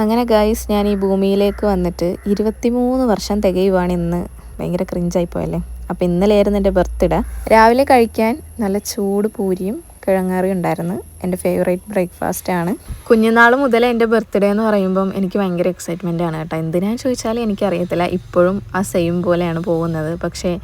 അങ്ങനെ ഗൈസ് ഞാൻ ഈ ഭൂമിയിലേക്ക് വന്നിട്ട് ഇരുപത്തിമൂന്ന് വർഷം തികയുവാണ് ഇന്ന്. ഭയങ്കര ക്രിഞ്ചായി പോയല്ലേ? അപ്പോൾ ഇന്നലെയായിരുന്നു എന്റെ ബർത്ത്ഡേ രാവിലെ കഴിക്കാൻ നല്ല ചൂട് പൂരിയും കിഴങ്ങറി ഉണ്ടായിരുന്നു. എന്റെ ഫേവറേറ്റ് ബ്രേക്ക്ഫാസ്റ്റ് ആണ്. കുഞ്ഞുനാൾ മുതലേ എന്റെ ബർത്ത്ഡേ എന്ന് പറയുമ്പം എനിക്ക് ഭയങ്കര എക്സൈറ്റ്മെന്റ് ആണ് കേട്ടോ. എന്തിനാന്ന് ചോദിച്ചാൽ എനിക്കറിയത്തില്ല. ഇപ്പോഴും ആ സെയിം പോലെയാണ് പോകുന്നത്. പക്ഷേ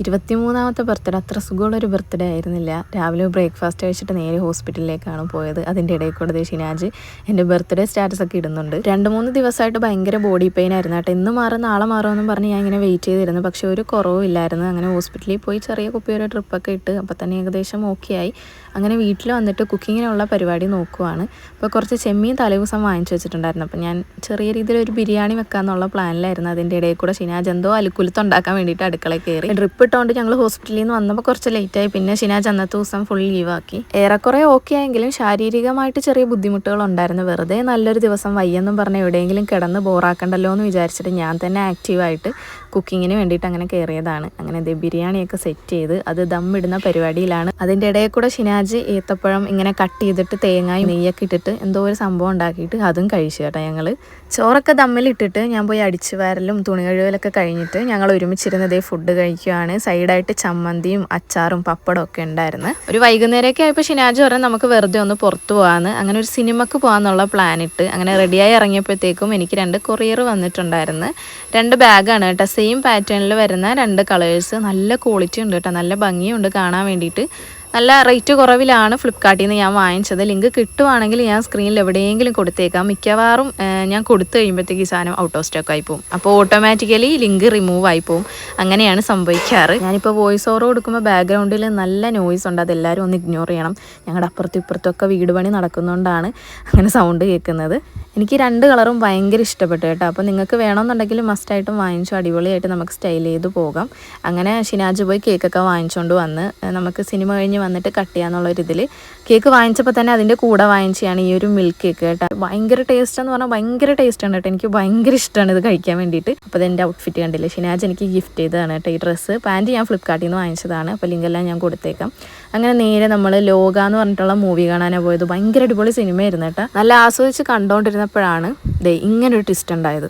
ഇരുപത്തിമൂന്നാമത്തെ ബർത്ത്ഡേ അത്ര സുഖമുള്ളൊരു ബർത്ത്ഡേ ആയിരുന്നില്ല. രാവിലെ ബ്രേക്ക്ഫാസ്റ്റ് കഴിച്ചിട്ട് നേരെ ഹോസ്പിറ്റലിലേക്കാണ് പോയത്. അതിന്റെ ഇടയിൽ കൂടെ ഷിനാജ് എന്റെ ബർത്ത്ഡേ സ്റ്റാറ്റസ് ഒക്കെ ഇടുന്നുണ്ട്. രണ്ട് മൂന്ന് ദിവസമായിട്ട് ഭയങ്കര ബോഡി പെയിൻ ആയിരുന്നു കേട്ടോ. ഇന്ന് മാറും നാളെ മാറുമെന്നും പറഞ്ഞ് ഞാൻ ഇങ്ങനെ വെയിറ്റ് ചെയ്തിരുന്നു. പക്ഷേ ഒരു കുറവില്ലായിരുന്നു അങ്ങനെ ഹോസ്പിറ്റലിൽ പോയി ചെറിയ കുപ്പിയൊരു ട്രിപ്പൊക്കെ ഇട്ട് അപ്പോൾ തന്നെ ഏകദേശം ഓക്കെ ആയി. അങ്ങനെ വീട്ടിൽ വന്നിട്ട് കുക്കിങ്ങിനുള്ള പരിപാടി നോക്കുവാണ്. അപ്പോൾ കുറച്ച് ചെമ്മീൻ തലേദിവസം വാങ്ങിച്ചു വെച്ചിട്ടുണ്ടായിരുന്നു. അപ്പോൾ ഞാൻ ചെറിയ രീതിയിൽ ഒരു ബിരിയാണി വെക്കാമെന്നുള്ള പ്ലാനിലായിരുന്നു അതിന്റെ ഇടയിൽ കൂടെ ഷിനാജ് എന്തോ അലുക്കുലത്തുണ്ടാക്കാൻ വേണ്ടിയിട്ട് അടുക്കളയിൽ കയറി. ഡ്രിപ്പ് ഇട്ടുകൊണ്ട് ഞങ്ങൾ ഹോസ്പിറ്റലിൽ നിന്ന് വന്നപ്പോൾ കുറച്ച് ലേറ്റായി. പിന്നെ ഷിനാജ് അന്നത്തെ ദിവസം ഫുൾ ലീവാക്കി ഏറെക്കുറെ ഓക്കെ ആയെങ്കിലും ശാരീരികമായിട്ട് ചെറിയ ബുദ്ധിമുട്ടുകൾ ഉണ്ടായിരുന്നു വെറുതെ നല്ലൊരു ദിവസം വയ്യെന്നും പറഞ്ഞ് എവിടെയെങ്കിലും കിടന്ന് ബോറാക്കണ്ടല്ലോ എന്ന് വിചാരിച്ചിട്ട് ഞാൻ തന്നെ ആക്റ്റീവായിട്ട് കുക്കിങ്ങിന് വേണ്ടിയിട്ട് അങ്ങനെ കയറിയതാണ് അങ്ങനെ ഇത് ബിരിയാണിയൊക്കെ സെറ്റ് ചെയ്ത് അത് ദം ഇടുന്ന പരിപാടിയിലാണ്. അതിന്റെ ഇടയിൽ കൂടെ ഷിനാജ് ഏത്തപ്പഴം ഇങ്ങനെ കട്ട് ചെയ്തിട്ട് തേങ്ങയും നെയ്യൊക്കെ ഇട്ടിട്ട് എന്തോ ഒരു സംഭവം ഉണ്ടാക്കിയിട്ട് അതും കഴിച്ചു കേട്ടോ ഞങ്ങൾ ചോറൊക്കെ ദമ്മിലിട്ടിട്ട് ഞാൻ പോയി അടിച്ചു വാരലും തുണി കഴിവലൊക്കെ കഴിഞ്ഞിട്ട് ഞങ്ങൾ ഒരുമിച്ചിരുന്നതേ ഫുഡ് കഴിക്കുകയാണ് സൈഡായിട്ട് ചമ്മന്തിയും അച്ചാറും പപ്പടം ഒക്കെ ഉണ്ടായിരുന്നു. ഒരു വൈകുന്നേരമൊക്കെ ആയപ്പോൾ ഷിനാജ് പറഞ്ഞാൽ നമുക്ക് വെറുതെ ഒന്ന് പുറത്തു പോകാമെന്ന് അങ്ങനെ ഒരു സിനിമക്ക് പോകാമെന്നുള്ള പ്ലാൻ ഇട്ട് അങ്ങനെ റെഡിയായി ഇറങ്ങിയപ്പോഴത്തേക്കും എനിക്ക് രണ്ട് കൊറിയർ വന്നിട്ടുണ്ടായിരുന്നു. രണ്ട് ബാഗാണ് കേട്ടോ. സെയിം പാറ്റേണിൽ വരുന്ന രണ്ട് കളേഴ്സ് നല്ല ക്വാളിറ്റി ഉണ്ട് കേട്ടോ. നല്ല ഭംഗിയുണ്ട് കാണാൻ വേണ്ടിയിട്ട്. നല്ല റേറ്റ് കുറവിലാണ് ഫ്ലിപ്കാർട്ടിൽ നിന്ന് ഞാൻ വാങ്ങിച്ചത്. ലിങ്ക് കിട്ടുവാണെങ്കിൽ ഞാൻ സ്ക്രീനിൽ എവിടെയെങ്കിലും കൊടുത്തേക്കാം. മിക്കവാറും ഞാൻ കൊടുത്തു കഴിയുമ്പോഴത്തേക്ക് ഈ സാധനം ഔട്ട് ഓഫ് സ്റ്റോക്ക് ആയി പോകും അപ്പോൾ ഓട്ടോമാറ്റിക്കലി ലിങ്ക് റിമൂവ് ആയി പോകും അങ്ങനെയാണ് സംഭവിക്കാറ്. ഞാനിപ്പോൾ വോയിസ് ഓവർ കൊടുക്കുമ്പോൾ ബാക്ക്ഗ്രൗണ്ടിൽ നല്ല നോയ്സ് ഉണ്ട്. അതെല്ലാവരും ഒന്ന് ഇഗ്നോർ ചെയ്യണം. ഞങ്ങളുടെ അപ്പുറത്തും ഇപ്പുറത്തൊക്കെ വീട് പണി നടക്കുന്നതുകൊണ്ടാണ് അങ്ങനെ സൗണ്ട് കേൾക്കുന്നത് എനിക്ക് രണ്ട് കളറും ഭയങ്കര ഇഷ്ടപ്പെട്ടു കേട്ടോ. അപ്പോൾ നിങ്ങൾക്ക് വേണമെന്നുണ്ടെങ്കിൽ മസ്റ്റായിട്ടും വാങ്ങിച്ചു അടിപൊളിയായിട്ട് നമുക്ക് സ്റ്റൈൽ ചെയ്ത് പോകാം. അങ്ങനെ ഷിനാജ് പോയി കേക്കൊക്കെ വാങ്ങിച്ചുകൊണ്ട് വന്ന് നമുക്ക് സിനിമ കഴിഞ്ഞ് വന്നിട്ട് കട്ട് ചെയ്യാന്നുള്ളൊരിതിൽ കേക്ക് വാങ്ങിച്ചപ്പോൾ തന്നെ അതിന്റെ കൂടെ വാങ്ങിച്ചാണ് ഈ ഒരു മിൽക്ക് കേക്ക് കേട്ടോ. ഭയങ്കര ടേസ്റ്റ് എന്ന് പറഞ്ഞാൽ ഭയങ്കര ടേസ്റ്റ് ആണ് കേട്ടോ. എനിക്ക് ഭയങ്കര ഇഷ്ടമാണ് ഇത് കഴിക്കാൻ വേണ്ടിയിട്ട്. അപ്പോൾ അതെന്റെ ഔട്ട്ഫിറ്റ് കണ്ടില്ലേ? ഷിനാജ് എനിക്ക് ഗിഫ്റ്റ് ചെയ്തതാണ് കേട്ടോ ഈ ഡ്രസ്സ് പാന്റ് ഞാൻ ഫ്ലിപ്കാർട്ടിൽ നിന്ന് വാങ്ങിച്ചതാണ്. അപ്പോൾ ലിങ്കെല്ലാം ഞാൻ കൊടുത്തേക്കാം. അങ്ങനെ നേരെ നമ്മൾ ലോക എന്ന് പറഞ്ഞിട്ടുള്ള മൂവി കാണാനാണ് പോയത്. ഭയങ്കര അടിപൊളി സിനിമയായിരുന്നു കേട്ടോ. നല്ല ആസ്വദിച്ച് കണ്ടുകൊണ്ടിരുന്നപ്പോഴാണ് ദേ ഇങ്ങനൊരു ട്വിസ്റ്റ് ഉണ്ടായത്.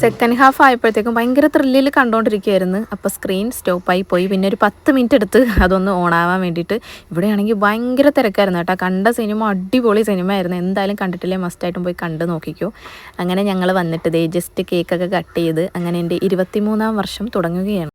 സെക്കൻഡ് ഹാഫ് ആയപ്പോഴത്തേക്കും ഭയങ്കര ത്രില്ലിൽ കണ്ടുകൊണ്ടിരിക്കുകയായിരുന്നു അപ്പോൾ സ്ക്രീൻ സ്റ്റോപ്പായി പോയി. പിന്നെ ഒരു പത്ത് മിനിറ്റ് എടുത്ത് അതൊന്ന് ഓണാവാൻ വേണ്ടിയിട്ട്. ഇവിടെയാണെങ്കിൽ ഭയങ്കര തിരക്കായിരുന്നു കേട്ടോ. കണ്ട സിനിമ അടിപൊളി സിനിമ ആയിരുന്നു. എന്തായാലും കണ്ടിട്ടില്ലേ? മസ്റ്റായിട്ടും പോയി കണ്ട് നോക്കിക്കോ. അങ്ങനെ ഞങ്ങൾ വന്നിട്ട് ദേ ജസ്റ്റ് കേക്കൊക്കെ കട്ട് ചെയ്ത് അങ്ങനെ എന്റെ ഇരുപത്തിമൂന്നാം വർഷം തുടങ്ങുകയാണ്.